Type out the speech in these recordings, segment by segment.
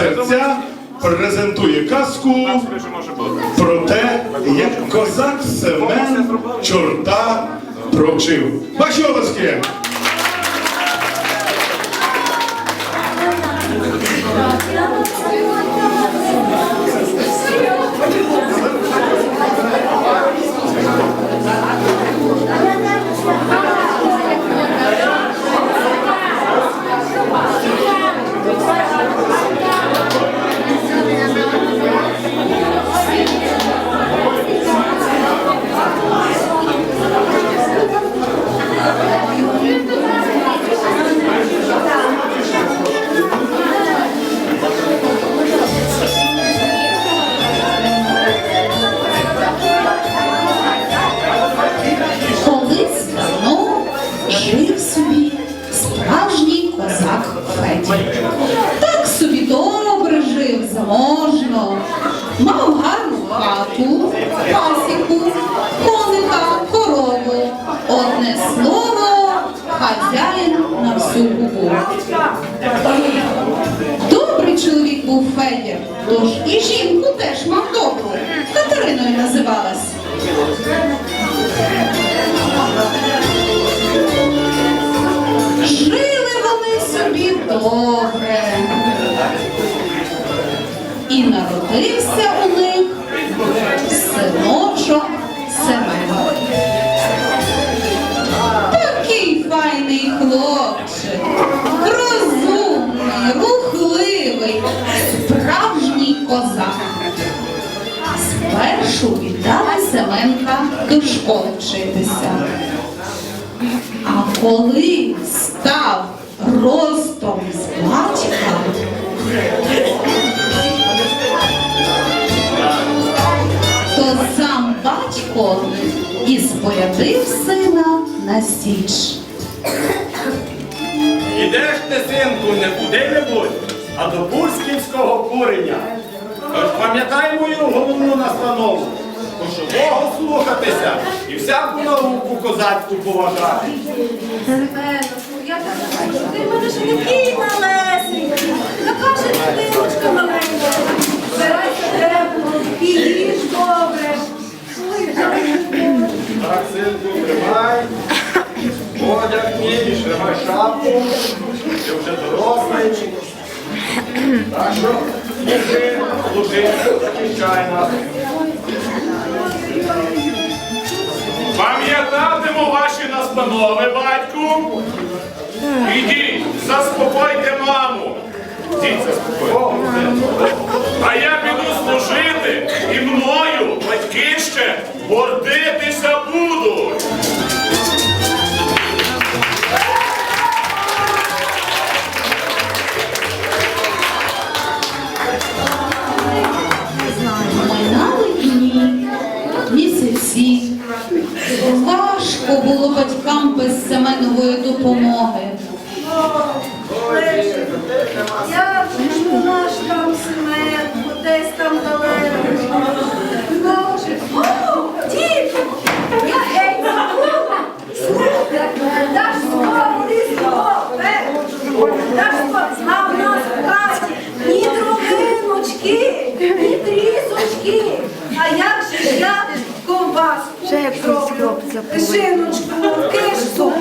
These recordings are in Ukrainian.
серця презентує казку про те, як козак Семен чорта провчив. Ваші обласки! Народився у них синочок Семен. Такий файний хлопчик, розумний, рухливий, справжній козак. Спершу віддали Семенка до школи вчитися. А коли став ростом з батька, батько і спорядив сина на січ. Ідеш ти, синку, не куди-небудь, а до Пурсківського куреня. Тож пам'ятай мою головну настанову, що Бога слухатися і всяку науку козацьку поважати. Я так ти в мене ж такий малесенький, така ж дитиночка маленька. Збирайся і їж добре. Так, синку, тримай. Одяг мій, тримай шапку. Ти вже дорослий. Так що служи, служи, захищай нас. Пам'ятатиму ваші настанови, батьку. Ідіть, заспокойте маму. Ідіть, заспокойте. Гордитися будуть. Важко було батькам без Семенової допомоги. Я що наш там Семен, десь там далеко. Боже, о, діти, я геть забула. Слухай, даш слово, ти слово, слово, знав нас в хаті, ні дровиночки, ні трісочки. А як же ж я ковбаску зроблю, шиночку, кишку,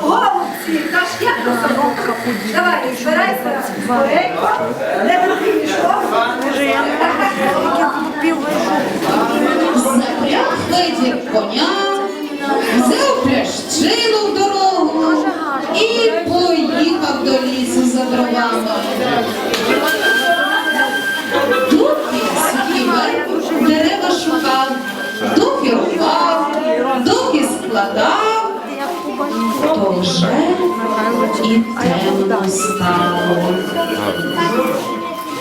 голубці, та ж як це зроблю? Давай, збирайся, не трохи пішло. Запряг Федір коня, взяв плящину в дорогу і лісу за дровами. Доки сухий дерева шукав, доки рубав, доки складав, то вже і темно стало.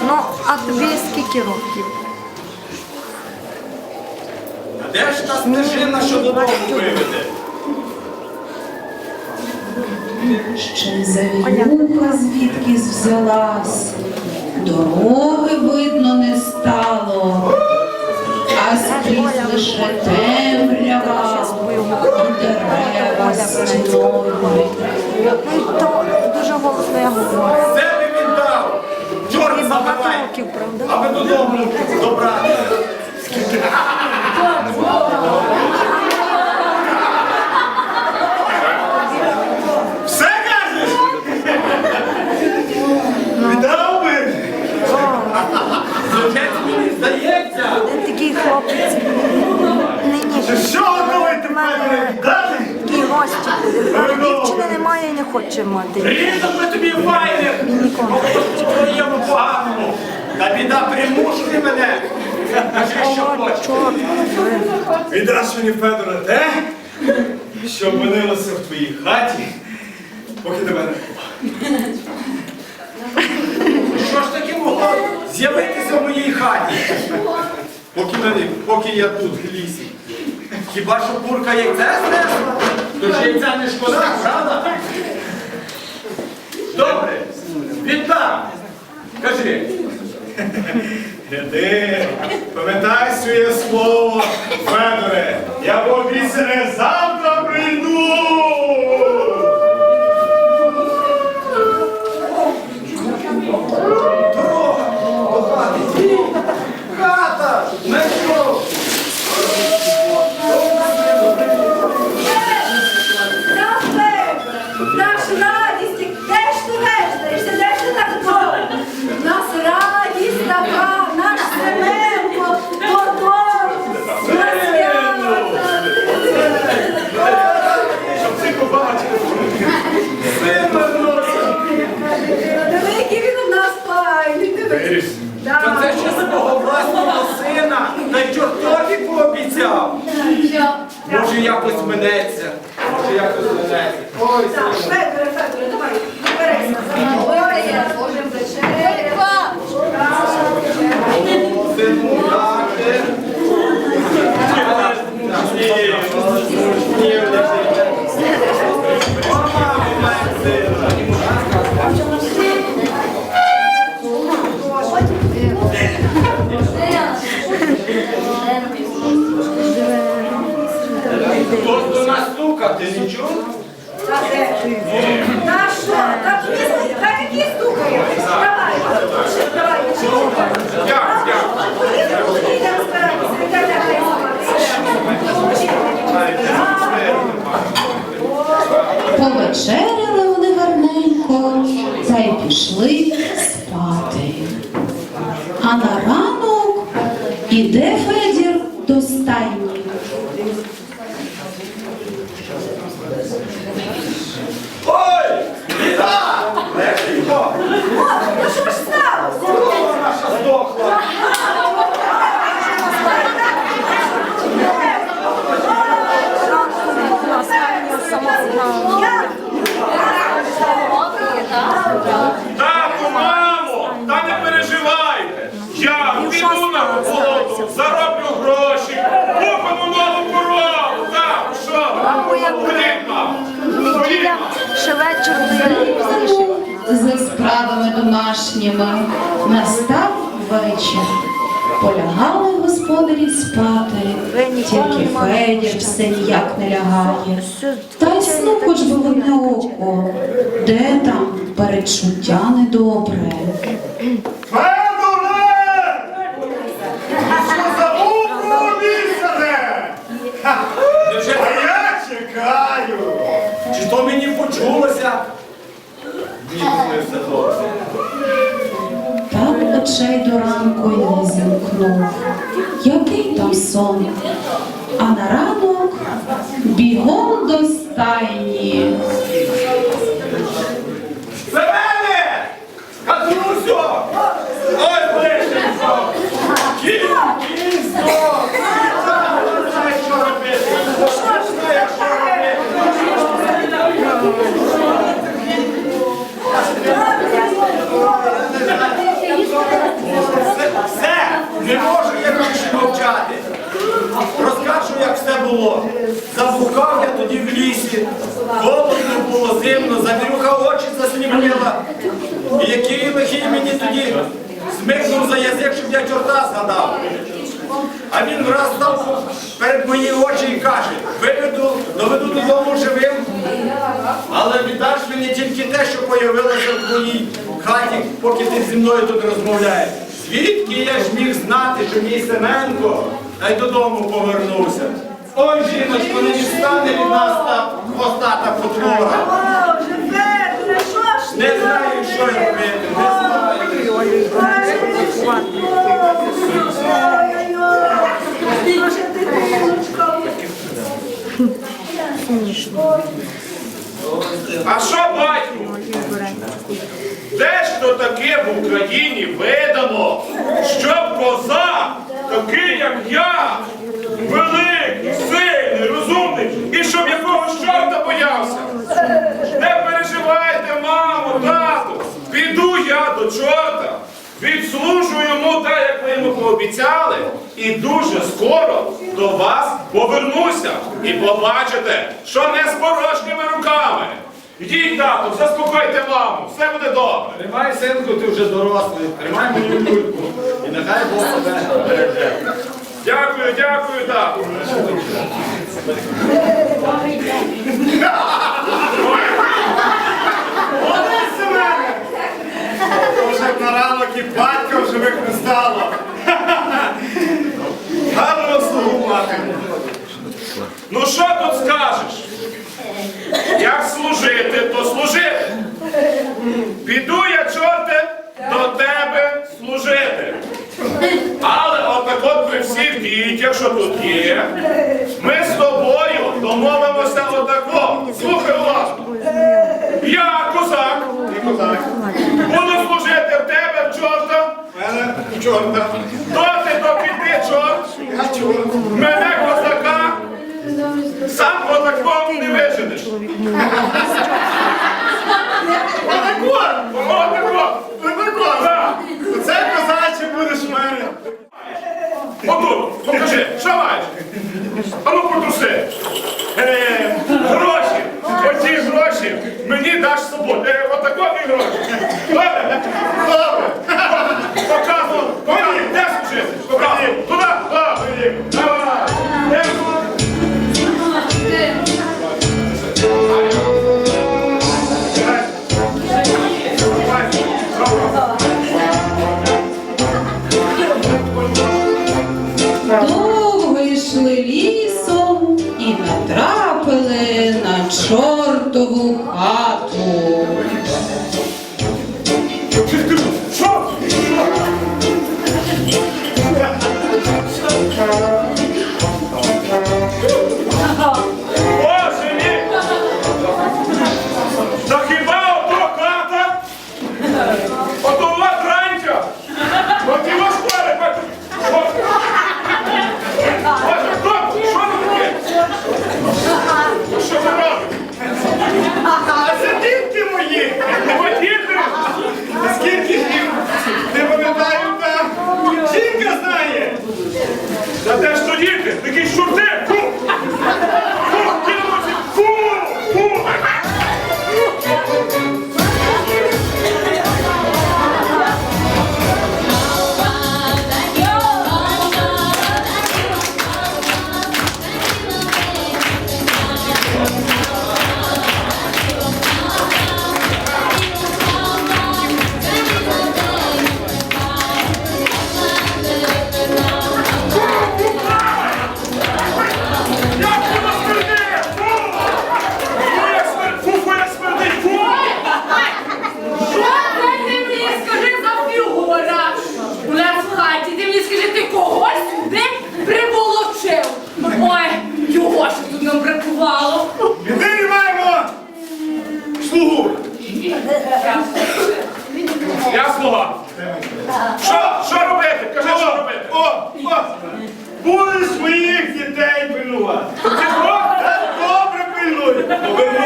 Ну, а тобі скільки років? Де ж та стежина, що додому виведе? Ще й завірюха звідкись взялась, дороги видно не стало, а скрізь лише темрява і дерева стіною. Дуже голосно я говорю. Це ти він дав! Чорт забирай. Аби додому добрати. Все такий хлопець. Нині Що готовий ти мене віддати? гості дівчини немає і не хоче мати. Різом ми тобі файних, твоєму поганому. Та біда примушує мене. Кажи, що хочеш. чорт. Віддаш мені, Федоре, те, що опинилося в твоїй хаті, поки тебе не було. Могло з'явитися в моїй хаті? Поки, мене, поки я тут в лісі. Хіба що бурка яйце знесла? То ж яйця не шкода, правда? Добре, віддам. Кажи. Гляди, пам'ятай своє слово, Федоре, я пообіцяне завтра Може якось минеться, може якось минеться. Ой, Так, ти чув? Та де? Та що? Та тобі ст- та які стукає? Давай, давай, вечеряти. Дякую, дякую. Йдемо збиратися, йдемо Повечеряли вони гарненько та й пішли спати. А на ранок іде Федір до стайні. Ой! Біда! Легенько! Ну що ж сталося? Корова наша здохла! Тату, мамо, та не переживайте. Я піду на роботу, зароблю гроші, купимо нову корову. Так, що? Ходіть, мамо. Ходіть, мамо. Ще вечір буде пізніше. За справами домашніми настав вечір. Полягали господарі спати, тільки Федір все ніяк не лягає. Та й сну хоч би в одне око, де там передчуття недобре. Очей до ранку я не зімкнув. Який там сон? А на ранок бігом до стайні. Семене! Катрусю! Ой, ближченько! Кінь! Кінь здох! Знає, що робити! Знає, що робити! Все, все! Не можу я більше мовчати! Розкажу, як все було. Заблукав я тоді в лісі, холодно було, зимно, завірюха очі засліпила. І який лихий мені тоді смикнув за язик, щоб я чорта згадав. А він враз став перед мої очі і каже, виведу, доведу додому живим, але віддаш мені тільки те, що появилося в твоїй хаті, поки ти зі мною тут розмовляєш. Звідки я ж міг знати, що мій Семенко та й додому повернувся? Ой, жіночко, не відстане від нас та хвостата потвора. Не знаю, що й робити, не знаю. А що, батьку? Де ж то таке в Україні видано, щоб козак, такий як я, Не переживайте, мамо, тату, піду я до чорта, відслужу йому так, як ви йому пообіцяли, і дуже скоро до вас повернуся. І побачите, що не з порожніми руками. Йдіть, тату, заспокойте маму, все буде добре. Тримай, синку, ти вже дорослий, тримай мою люльку. І нехай Бог тебе береже. Дякую, дякую, тату. На ранок і батька в живих не стало. Гарно слугу мати. Ну що тут скажеш? Як служити, то служити. Піду я, чорте, до тебе служити. Але отак от при всіх дітях, що тут є, ми з тобою домовимося отако. Слухай уважно. Я, козак, Ти козак. буду служити в тебе, в чорта, Мене чорта. доти то піди, чорт. Мене козака сам козаком не виженеш. Оце козаче будеш в мене. Отут, покажи, що маєш? А ну потруси. Е, гроші. Оці гроші мені даш з собою. Е, отако і гроші. Добре? Добре.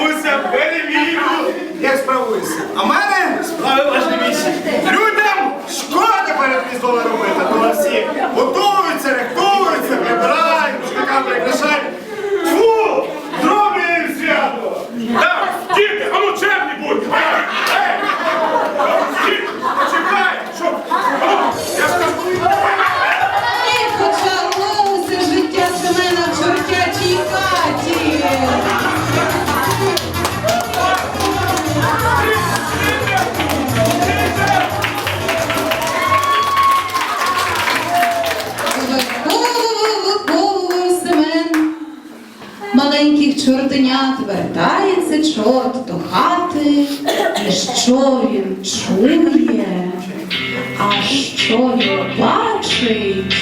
Повернуся, перевірю, як справуюся. А мене справи важливіші. Людям шкода перед різдвом робити, то всі готуються, маленьких чортенят вертається чорт до хати. І що він чує? А що він бачить?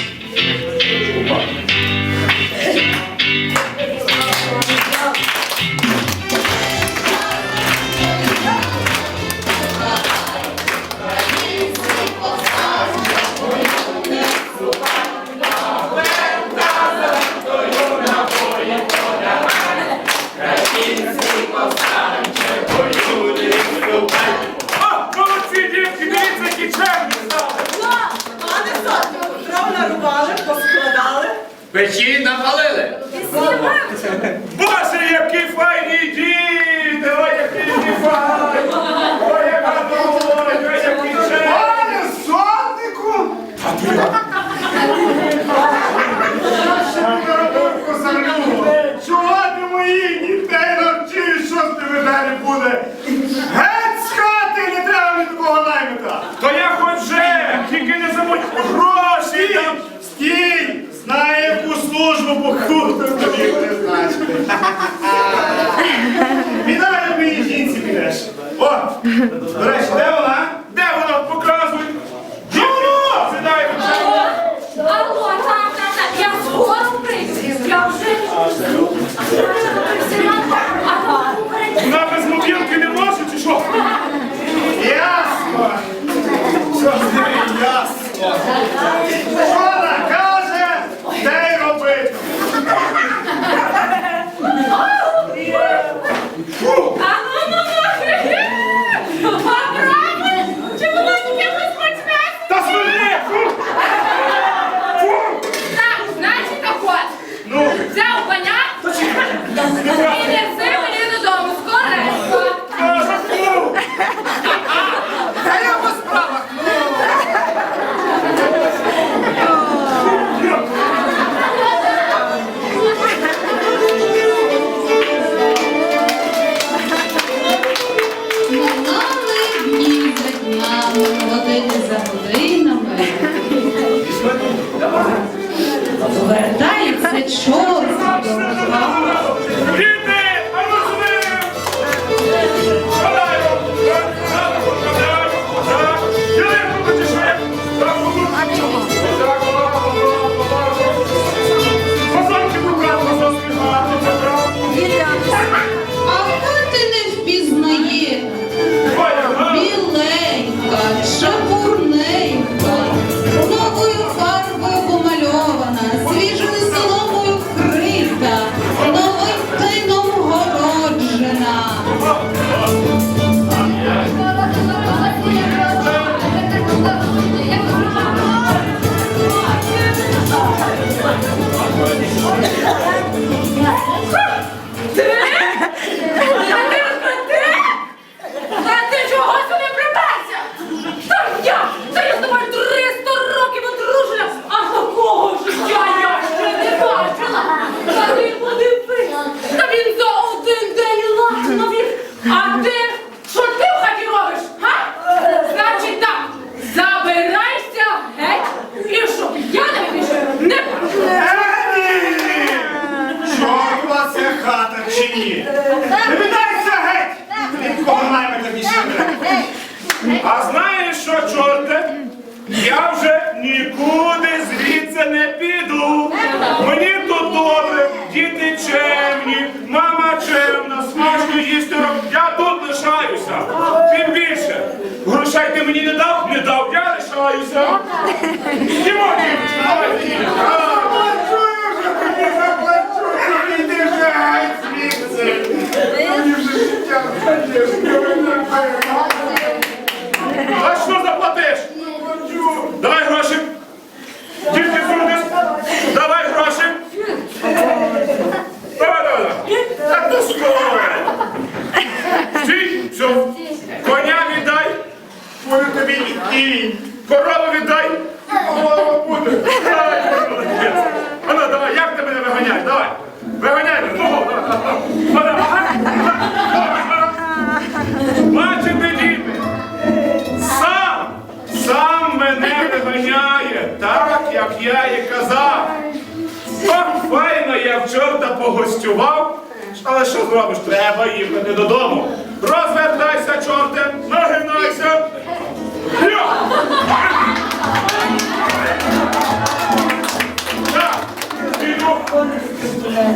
そうね。Sure. чи ні? Не видайся геть! Нікого наймета більше не. А знаєш що, чорте? Я вже нікуди звідси не піду. Мені тут добре, діти чемні, мама чемна, смачно їсти роб. Я тут лишаюся. Тим більше. Грошей ти мені не дав, не дав, я лишаюся. Дімо, дівчина, давай. А що заплатиш? Давай гроші. Тільки зурнеш. Давай гроші. Давай, давай, давай. Так то Стій, все. Коня віддай. Тобі і корову віддай. я і казав, О, файно я в чорта погостював, але що зробиш? Треба їхати додому. Розвертайся, чорте, нагинайся.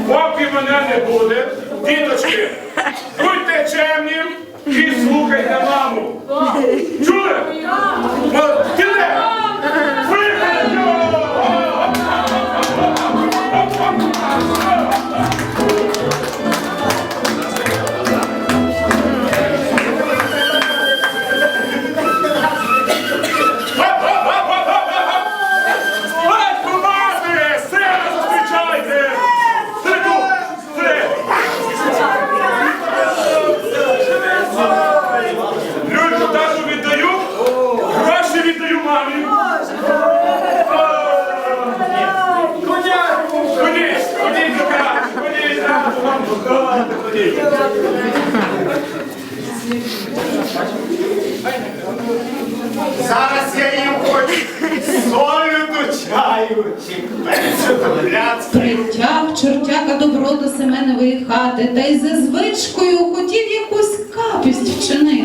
Поки мене не буде, діточки, будьте чемні і слухайте маму. Зараз я їм хоч солю до чаю, чи перцю до гряцьки. Притяг чортяка добро до Семенової хати, та й за звичкою хотів якусь капість вчинити.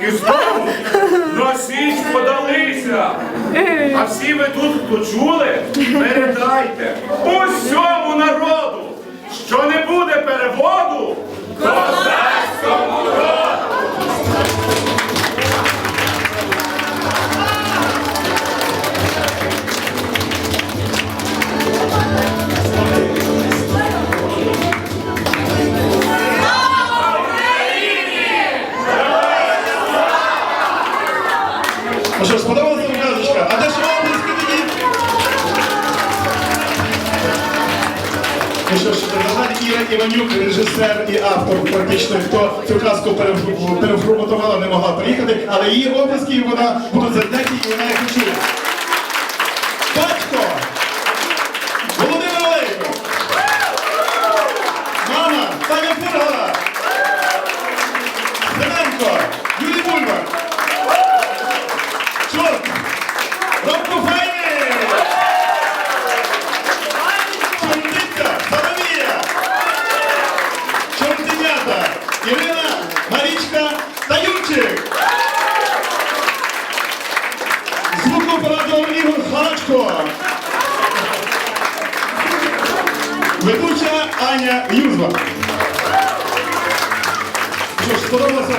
Всі знову на січ подалися. А всі ви тут, хто чули, передайте усьому народу, що не буде переводу козацькому роду. Іванюк, режисер і автор, практично, хто цю казку переф- не могла приїхати, але її обласки вона буде за і вона їх почує.